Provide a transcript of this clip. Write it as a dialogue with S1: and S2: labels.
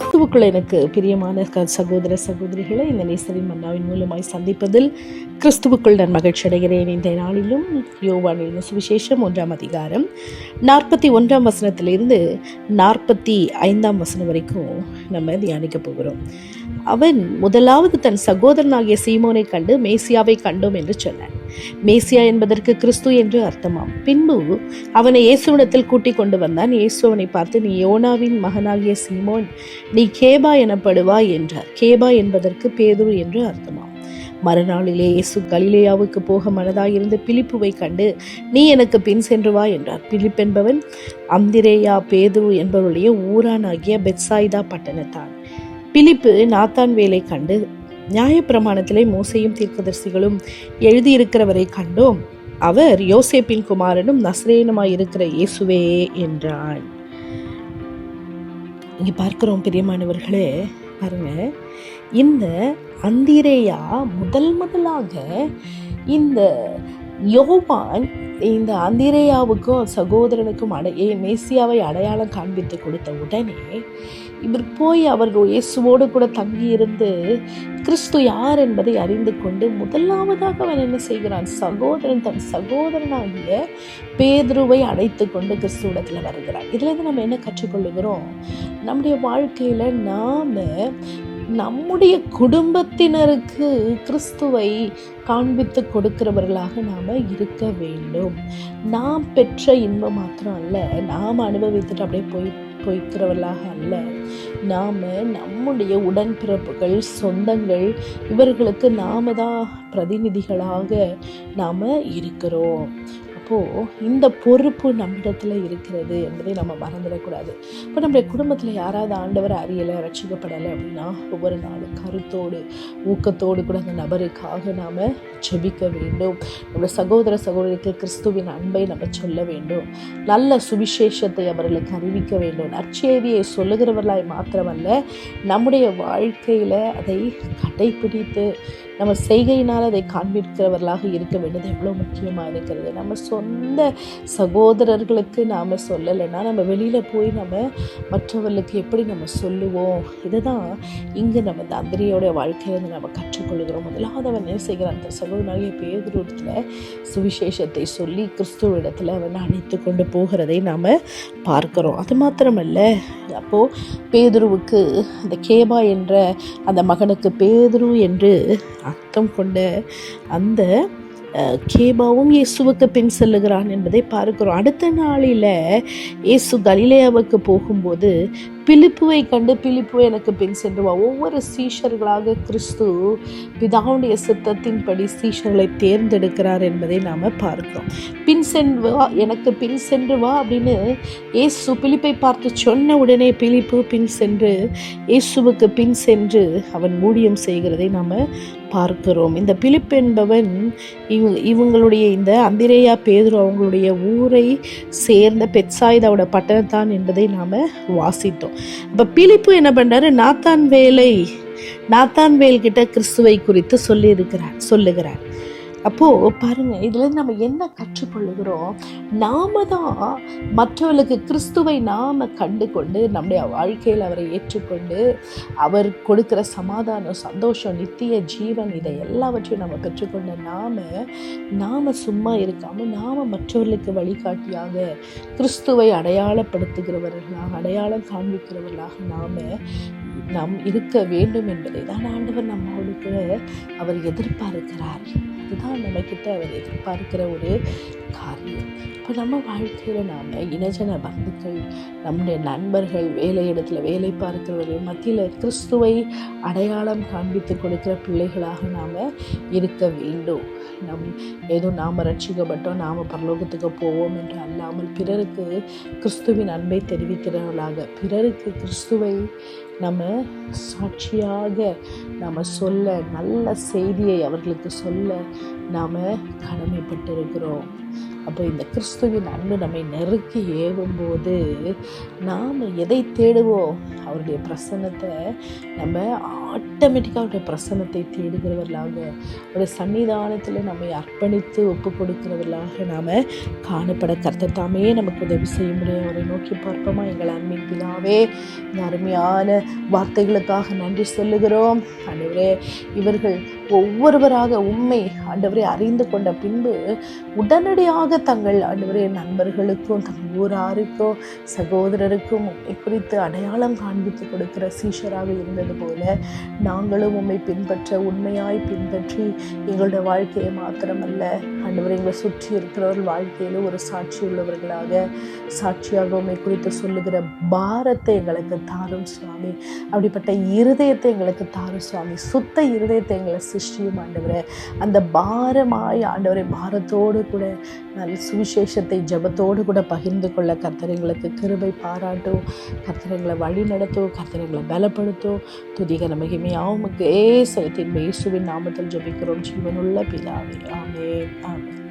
S1: கிறிஸ்துவுக்குள் எனக்கு பிரியமான சகோதர சகோதரிகளை இந்த நேசரின் மன்னாவின் மூலமாய் சந்திப்பதில் கிறிஸ்துவுக்குள் நான் மகிழ்ச்சி அடைகிறேன். இந்த நாளிலும் யோவானின் சுவிசேஷம் ஒன்றாம் அதிகாரம் நாற்பத்தி ஒன்றாம் வசனத்திலிருந்து நாற்பத்தி ஐந்தாம் வசனம் வரைக்கும் நம்ம தியானிக்க போகிறோம். அவன் முதலாவது தன் சகோதரனாகிய சீமோனை கண்டு மேசியாவை கண்டோம் என்று சொன்னான். மேசியா என்பதற்கு கிறிஸ்து என்று அர்த்தமாம். பின்பு அவனை இயேசுவிடத்தில் கூட்டிக் கொண்டு வந்தான். இயேசு அவனை பார்த்து நீ யோனாவின் மகனாகிய சீமோன் நீ கேபா எனப்படுவாய் என்றார். கேபா என்பதற்கு பேதுரு என்று அர்த்தமாம். மறுநாளிலே இயேசு கலிலேயாவுக்கு போக மனதாயிருந்து பிலிப்புவை கண்டு நீ எனக்கு பின் சென்று வா என்றார். பிலிப் என்பவன் அந்திரேயா பேதுரு என்பவருடைய ஊரானாகிய பெத்சாய்தா பட்டணத்தான். பிலிப்பு நாத்தான் வேலை கண்டு நியாயப்பிரமாணத்திலே மோசையும் தீர்க்கதரிசிகளும் எழுதியிருக்கிறவரை கண்டோம். அவர் யோசேப்பின் குமாரனும் நஸ்ரேனுமாய் இருக்கிற இயேசுவே என்றான். இங்கே பார்க்கிறோம் பிரியமானவர்களே பாருங்க. இந்த அந்திரேயா முதல் முதலாக இந்த யோவான் இந்த அந்திரேயாவுக்கும் சகோதரனுக்கும் அடைய மேசியாவை அடையாளம் காண்பித்து கொடுத்த உடனே இவர் போய் அவர்கள் இயேசுவோடு கூட தங்கியிருந்து கிறிஸ்து யார் என்பதை அறிந்து கொண்டு முதலாவதாக அவன் என்ன செய்கிறான்? சகோதரன் தன் சகோதரனாகிய பேதுருவை அழைத்து கொண்டு கிறிஸ்துவிடத்தில் வருகிறான். இதுலேருந்து நம்ம என்ன கற்றுக்கொள்ளுகிறோம் நம்முடைய வாழ்க்கையில் நாம் நம்முடைய குடும்பத்தினருக்கு கிறிஸ்துவை காண்பித்து கொடுக்கிறவர்களாக நாம் இருக்க வேண்டும். நாம் பெற்ற இன்பம் மாத்திரம் அல்ல நாம் அனுபவித்துட்டு அப்படியே போய் போய்க்கிறவர்களாக அல்ல. நாம் நம்முடைய உடன்பிறப்புகள் சொந்தங்கள் இவர்களுக்கு நாம தான் பிரதிநிதிகளாக நாம் இருக்கிறோம். அப்போது இந்த பொறுப்பு நம்மிடத்தில் இருக்கிறது என்பதை நம்ம மறந்துடக்கூடாது. இப்போ நம்முடைய குடும்பத்தில் யாராவது ஆண்டவர் அறியலை ரட்சிக்கப்படலை அப்படின்னா ஒவ்வொரு நாளும் கருத்தோடு ஊக்கத்தோடு கூட அந்த நபருக்காக நாம் ஜெபிக்க வேண்டும். நம்முடைய சகோதர சகோதரிக்கு கிறிஸ்துவின் அன்பை நம்ம சொல்ல வேண்டும். நல்ல சுவிசேஷத்தை அவர்களுக்கு அறிவிக்க வேண்டும். நற்செய்தியை சொல்லுகிறவர்களாய் மாத்திரமல்ல நம்முடைய வாழ்க்கையில் அதை கடைபிடித்து நம்ம செய்கையினால் அதை காண்பிக்கிறவர்களாக இருக்க வேண்டியது எவ்வளோ முக்கியமாக இருக்கிறது. நம்ம சொந்த சகோதரர்களுக்கு நாம் சொல்லலைன்னா நம்ம வெளியில் போய் நம்ம மற்றவர்களுக்கு எப்படி நம்ம சொல்லுவோம்? இதுதான் இங்கே நம்ம தந்திரியோடைய அந்திரியோடைய வாழ்க்கையிலிருந்து நம்ம கற்றுக்கொள்கிறோம். முதலாவது அவன் என்ன செய்கிறான் தன் சகோதரனாகிய பேதுருத்தில் சுவிசேஷத்தை சொல்லி கிறிஸ்துவிடத்தில் அவன் அணைத்து கொண்டு போகிறதை நாம் பார்க்கிறோம். அது மாத்திரமல்ல. அப்போது பேதுருவுக்கு அந்த கேபா என்ற அந்த மகனுக்கு பேதுரு என்று அர்த்தம் கொண்ட அந்த கேபாவும் இயேசுவுக்கு பின் செல்லுகிறான் என்பதை பார்க்கிறோம். அடுத்த நாளில் இயேசு கலிலேயாவுக்கு போகும்போது பிலிப்புவை கண்டு பிலிப்பு எனக்கு பின் சென்று வா. ஒவ்வொரு சீஷர்களாக கிறிஸ்து பிதாவுடைய சித்தத்தின்படி சீஷர்களை தேர்ந்தெடுக்கிறார் என்பதை நாம் பார்க்கிறோம். பின் சென்று வா எனக்கு பின் சென்று வா அப்படின்னு இயேசு பிலிப்பை பார்த்து சொன்ன உடனே பிலிப்பு பின் சென்று இயேசுவுக்கு பின் சென்று அவன் ஊழியம் செய்கிறதை நாம் பார்க்கிறோம். இந்த பிலிப் என்பவன் இவ இவங்களுடைய இந்த அந்திரேயா பேதுரு அவங்களுடைய ஊரை சேர்ந்த பெட்சாயுதாவோட பட்டணத்தான் என்பதை நாம் வாசித்தோம். அப்போ பிலிப்பு என்ன பண்ணுறாரு நாத்தான் வேலை நாத்தான் வேல்கிட்ட கிறிஸ்துவை குறித்து சொல்லியிருக்கிறார் சொல்லுகிறார். அப்போது பாருங்கள் இதுலேருந்து நம்ம என்ன கற்றுக்கொள்ளுகிறோம்? நாம தான் மற்றவர்களுக்கு கிறிஸ்துவை நாம் கண்டு கொண்டு நம்முடைய வாழ்க்கையில் அவரை ஏற்றுக்கொண்டு அவர் கொடுக்குற சமாதானம் சந்தோஷம் நித்திய ஜீவன் இதை எல்லாவற்றையும் நம்ம பெற்றுக்கொண்ட நாம் நாம் சும்மா இருக்காமல் நாம் மற்றவர்களுக்கு வழிகாட்டியாக கிறிஸ்துவை அடையாளப்படுத்துகிறவர்களாக அடையாளம் காண்பிக்கிறவர்களாக நாம் நாம் இருக்க வேண்டும் என்பதை தான் ஆண்டவர் நம்மளுக்கு அவர் எதிர்பார்க்கிறார். அதுதான் நம்மக்கிட்ட அவர் எதிர்பார்க்கிற ஒரு காரியம். இப்போ நம்ம வாழ்க்கையில் நாம் இனஜன பந்துக்கள் நம்முடைய நண்பர்கள் வேலை இடத்துல வேலை பார்க்கிறவர்கள் மத்தியில் கிறிஸ்துவை அடையாளம் காண்பித்து கொடுக்கிற பிள்ளைகளாக நாம் இருக்க வேண்டும். நம் ஏதோ நாம் ரட்சிக்கப்பட்டோம் நாம் பரலோகத்துக்கு போவோம் என்று அல்லாமல் பிறருக்கு கிறிஸ்துவின் அன்பை தெரிவிக்கிறவர்களாக பிறருக்கு கிறிஸ்துவை நம்ம சாட்சியாக நம்ம சொல்ல நல்ல செய்தியை அவர்களுக்கு சொல்ல நாம் கடமைப்பட்டிருக்கிறோம். அப்போ இந்த கிறிஸ்துவின் அன்பு நம்மை நெருக்கி ஏவும்போது நாம் எதை தேடுவோம்? அவருடைய பிரசன்னத்தை நம்ம ஆட்டோமேட்டிக்காக அவருடைய பிரசன்னத்தை தேடுகிறவர்களாக அவருடைய சன்னிதானத்தில் நம்மை அர்ப்பணித்து ஒப்பு கொடுக்கிறவர்களாக நாம் காணப்பட கர்த்தர் தாமே நமக்கு உதவி செய்ய முடியும். அவரை நோக்கி பார்ப்போமா எங்கள் அன்பின் பிதாவே இந்த அருமையான வார்த்தைகளுக்காக நன்றி சொல்லுகிறோம். ஆண்டவரே இவர்கள் ஒவ்வொருவராக உண்மை ஆண்டவரை அறிந்து கொண்ட பின்பு உடனடியாக தங்கள் ஆண்டவரே நண்பர்களுக்கும் தங்கள் ஊராருக்கும் சகோதரருக்கும் உண்மை குறித்து அடையாளம் காண்பித்து கொடுக்கிற சீஷராக இருந்தது போல நாங்களும் உண்மை பின்பற்ற உண்மையாய் பின்பற்றி எங்களோட வாழ்க்கையை மாத்திரமல்ல ஆண்டவரை எங்களை சுற்றி இருக்கிறவர்கள் வாழ்க்கையில் ஒரு சாட்சி உள்ளவர்களாக சாட்சியாக உண்மை குறித்து சொல்லுகிற பாரத்தை எங்களுக்கு தாரும் சுவாமி. அப்படிப்பட்ட இருதயத்தை எங்களுக்கு தாரும் சுவாமி. சுத்த இருதயத்தை எங்களை சிருஷ்டியும் ஆண்டவரை. அந்த பாரமாய் ஆண்டவரை பாரத்தோடு கூட நல்ல சுவிசேஷத்தை ஜபத்தோடு கூட பகிர்ந்து கொள்ள கர்த்தரைங்களுக்கு கிருபை பாராட்டும் கர்த்தரைங்களை வழி நடத்தும் கர்த்தரைங்களை பலப்படுத்தும் துதிகர மகிமையாவும் ஏ செலுத்தின் இயேசுவின் நாமத்தில் ஜபிக்கிறோம். ஜீவனுள்ள பிதாவே. ஆமே ஆமே